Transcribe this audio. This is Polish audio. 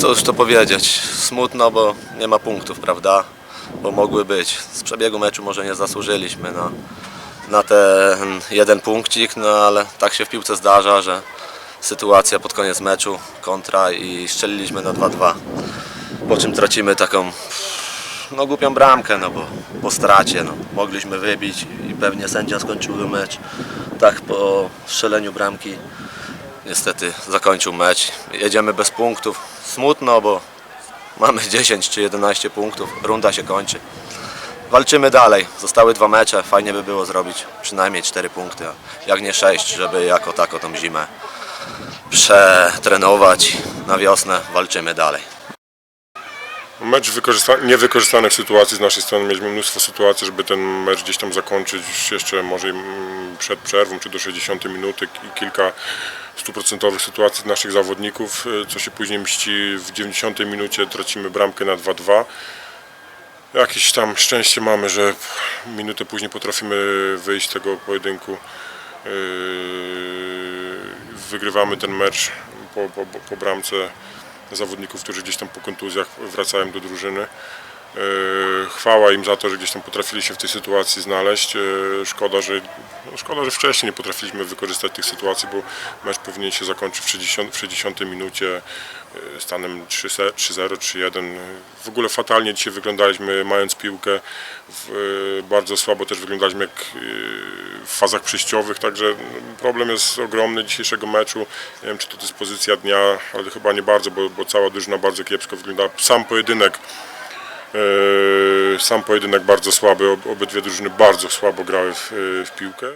Cóż to powiedzieć, smutno, bo nie ma punktów, prawda? Bo mogły być. Z przebiegu meczu może nie zasłużyliśmy na, na ten jeden punkcik, no ale tak się w piłce zdarza, że sytuacja pod koniec meczu, kontra i strzeliliśmy na 2-2. Po czym tracimy taką no głupią bramkę, no bo po stracie, no, mogliśmy wybić i pewnie sędzia skończyłby mecz. Tak po strzeleniu bramki niestety zakończył mecz. Jedziemy bez punktów. Smutno, bo mamy 10 czy 11 punktów. Runda się kończy. Walczymy dalej. Zostały dwa mecze. Fajnie by było zrobić przynajmniej 4 punkty, a jak nie 6, żeby jako tako tą zimę przetrenować. Na wiosnę walczymy dalej. Mecz wykorzysta- niewykorzystanych sytuacji z naszej strony. Mieliśmy mnóstwo sytuacji, żeby ten mecz gdzieś tam zakończyć jeszcze może przed przerwą, czy do 60 minuty i kilka stuprocentowych sytuacji naszych zawodników, y, co się później mści w 90 minucie tracimy bramkę na 2-2. Jakieś tam szczęście mamy, że minutę później potrafimy wyjść z tego pojedynku. Yy, Wygrywamy ten mecz po, po, po bramce zawodników, którzy gdzieś tam po kontuzjach wracają do drużyny. Yy, Chwała im za to, że gdzieś tam potrafili się w tej sytuacji znaleźć. Yy, Szkoda, że, no szkoda, że wcześniej nie potrafiliśmy wykorzystać tych sytuacji, bo mecz powinien się zakończyć w 60, w 60 minucie yy, stanem 3-0, 3-1. W ogóle fatalnie dzisiaj wyglądaliśmy mając piłkę. W, bardzo słabo też wyglądaliśmy jak w fazach przejściowych, także no, problem jest ogromny dzisiejszego meczu. Nie wiem czy to dyspozycja dnia, ale chyba nie bardzo, bo, bo cała drużyna bardzo kiepsko wygląda. Sam pojedynek Sam pojedynek bardzo słaby, ob- obydwie drużyny bardzo słabo grały w, w piłkę.